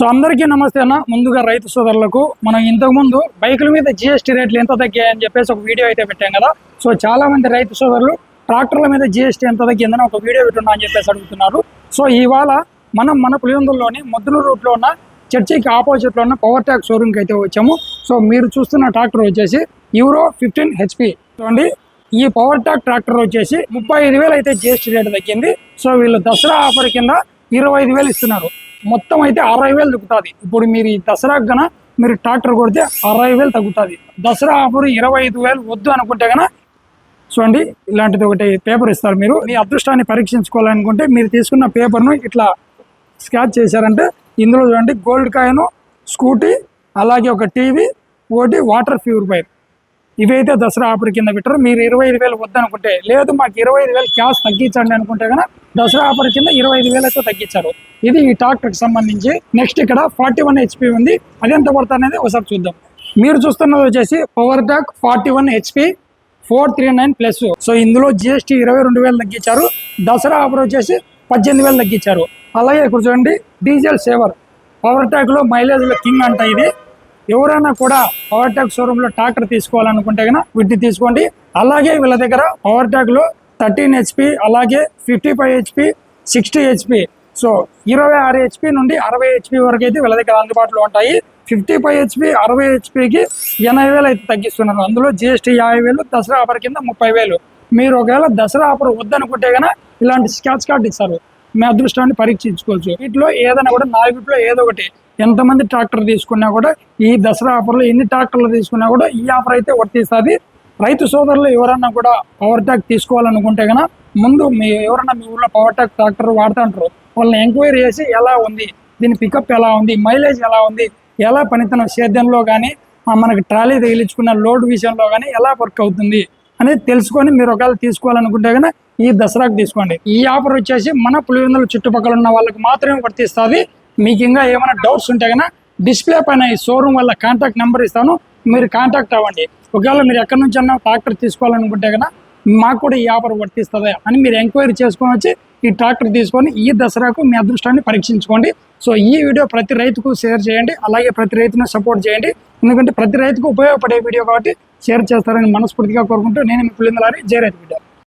So అందరికీ నమస్తే అన్న. ముందుగా రైతు సోదరులకు మనం ఇంతకుముందు బైకుల మీద జిఎస్టీ రేట్లు ఎంత తగ్గాయని చెప్పేసి ఒక వీడియో అయితే పెట్టాం కదా. సో చాలా మంది రైతు సోదరులు ట్రాక్టర్ల మీద జిఎస్టీ ఎంత తగ్గిందని ఒక వీడియో పెట్టున్నా అని చెప్పేసి అడుగుతున్నారు. సో ఇవాళ మనం మన పులివెందుల్లోని ముద్దుల రూట్లో ఉన్న చర్చికి ఆపోజిట్లో ఉన్న పవర్ ట్యాక్ షోరూమ్కి అయితే వచ్చాము. సో మీరు చూస్తున్న ట్రాక్టర్ వచ్చేసి యూరో ఫిఫ్టీన్ హెచ్పి చూడండి ఈ పవర్ ట్యాక్ ట్రాక్టర్ వచ్చేసి ముప్పై ఐదు వేలు అయితే జిఎస్టీ రేటు తగ్గింది. సో వీళ్ళు దసరా ఆఫర్ కింద ఇరవై ఐదు వేలు ఇస్తున్నారు. మొత్తం అయితే అరవై వేలు తగ్గుతుంది. ఇప్పుడు మీరు ఈ దసరాకు గన మీరు ట్రాక్టర్ కొడితే అరవై వేలు తగ్గుతుంది. దసరా ఆఫర్ ఇరవై ఐదు వేలు వద్దు అనుకుంటే గన చూడండి ఇలాంటిది ఒకటి పేపర్ ఇస్తారు మీరు. మీ అదృష్టాన్ని పరీక్షించుకోవాలనుకుంటే మీరు తీసుకున్న పేపర్ను ఇట్లా స్కాచ్ చేశారంటే ఇందులో చూడండి గోల్డ్ కాయిన్ స్కూటీ అలాగే ఒక టీవీ ఒకటి వాటర్ ప్యూరిఫైర్ ఇవైతే దసరా ఆఫర్ కింద పెట్టారు. మీరు ఇరవై ఐదు వేలు వద్దనుకుంటే లేదు మాకు ఇరవై ఐదు వేలు క్యాష్ తగ్గించండి అనుకుంటే కనుక దసరా ఆఫర్ కింద ఇరవై ఐదు వేలతో తగ్గించారు. ఇది ఈ ట్రాక్టర్కి సంబంధించి నెక్స్ట్ ఇక్కడ ఫార్టీ వన్ హెచ్పి ఉంది. అది ఎంత పడుతుంది అనేది ఒకసారి చూద్దాం. మీరు చూస్తున్నది వచ్చేసి power trac forty one HP four three nine plus. So ఇందులో జిఎస్టీ ఇరవై రెండు వేలు తగ్గించారు. దసరా ఆఫర్ వచ్చేసి పద్దెనిమిది వేలు తగ్గించారు. అలాగే ఇక్కడ చూడండి డీజిల్ సేవర్. పవర్ ట్యాక్లో మైలేజ్లో కింగ్ అంట ఇది. ఎవరైనా కూడా పవర్ ట్యాక్ షోరూంలో ట్రాక్టర్ తీసుకోవాలనుకుంటే కనుక వీటిని తీసుకోండి. అలాగే వీళ్ళ దగ్గర పవర్ ట్యాక్లో థర్టీన్ హెచ్పి అలాగే fifty five HP sixty HP so ఇరవై ఆరు హెచ్పి నుండి అరవై హెచ్పి వరకు అయితే వీళ్ళ దగ్గర అందుబాటులో ఉంటాయి. ఫిఫ్టీ ఫైవ్ హెచ్పి అరవై హెచ్పికి ఎనభై వేలు అయితే తగ్గిస్తున్నారు. అందులో జిఎస్టీ యాభై వేలు దసరా ఆఫర్ కింద ముప్పై వేలు. మీరు ఒకవేళ దసరా ఆఫర్ వద్దనుకుంటే కనుక ఇలాంటి స్కాచ్ కార్డ్ ఇస్తారు. మీ అదృష్టాన్ని పరీక్షించుకోవచ్చు. వీటిలో ఏదైనా కూడా నాలుగిట్లో ఏదో ఒకటి. ఎంతమంది ట్రాక్టర్ తీసుకున్నా కూడా ఈ దసరా ఆఫర్లో ఎన్ని ట్రాక్టర్లు తీసుకున్నా కూడా ఈ ఆఫర్ అయితే వర్తిస్తుంది. రైతు సోదరులు ఎవరన్నా కూడా పవర్ ట్యాక్ తీసుకోవాలనుకుంటే కనుక ముందు మీ ఎవరన్నా మీ ఊళ్ళో పవర్ ట్యాక్ ట్రాక్టర్ వాడుతుంటారు వాళ్ళని ఎంక్వైరీ చేసి ఎలా ఉంది దీని పికప్ ఎలా ఉంది మైలేజ్ ఎలా ఉంది ఎలా పనితనం సేద్యంలో కానీ మనకి ట్రాలీ తగిలించుకున్న లోడ్ విషయంలో కానీ ఎలా వర్క్ అవుతుంది అనేది తెలుసుకొని మీరు ఒకవేళ తీసుకోవాలనుకుంటే కనుక ఈ దసరాకు తీసుకోండి. ఈ ఆఫర్ వచ్చేసి మన పులివెందుల చుట్టుపక్కల ఉన్న వాళ్ళకి మాత్రమే వర్తిస్తుంది. మీకు ఇంకా ఏమైనా డౌట్స్ ఉంటే కనుక డిస్ప్లే పైన ఈ షోరూమ్ వల్ల కాంటాక్ట్ నెంబర్ ఇస్తాను. మీరు కాంటాక్ట్ అవ్వండి. ఒకవేళ మీరు ఎక్కడి నుంచి అన్నా ట్రాక్టర్ తీసుకోవాలనుకుంటే కదా మాకు కూడా ఈ ఆఫర్ వర్తిస్తుంది అని మీరు ఎంక్వైరీ చేసుకొని వచ్చి ఈ ట్రాక్టర్ తీసుకొని ఈ దసరాకు మీ అదృష్టాన్ని పరీక్షించుకోండి. సో ఈ వీడియో ప్రతి రైతుకు షేర్ చేయండి. అలాగే ప్రతి రైతును సపోర్ట్ చేయండి. ఎందుకంటే ప్రతి రైతుకు ఉపయోగపడే వీడియో కాబట్టి షేర్ చేస్తారని మనస్ఫూర్తిగా కోరుకుంటూ నేను మీ పులిందలారి. జయ రైతు వీడియో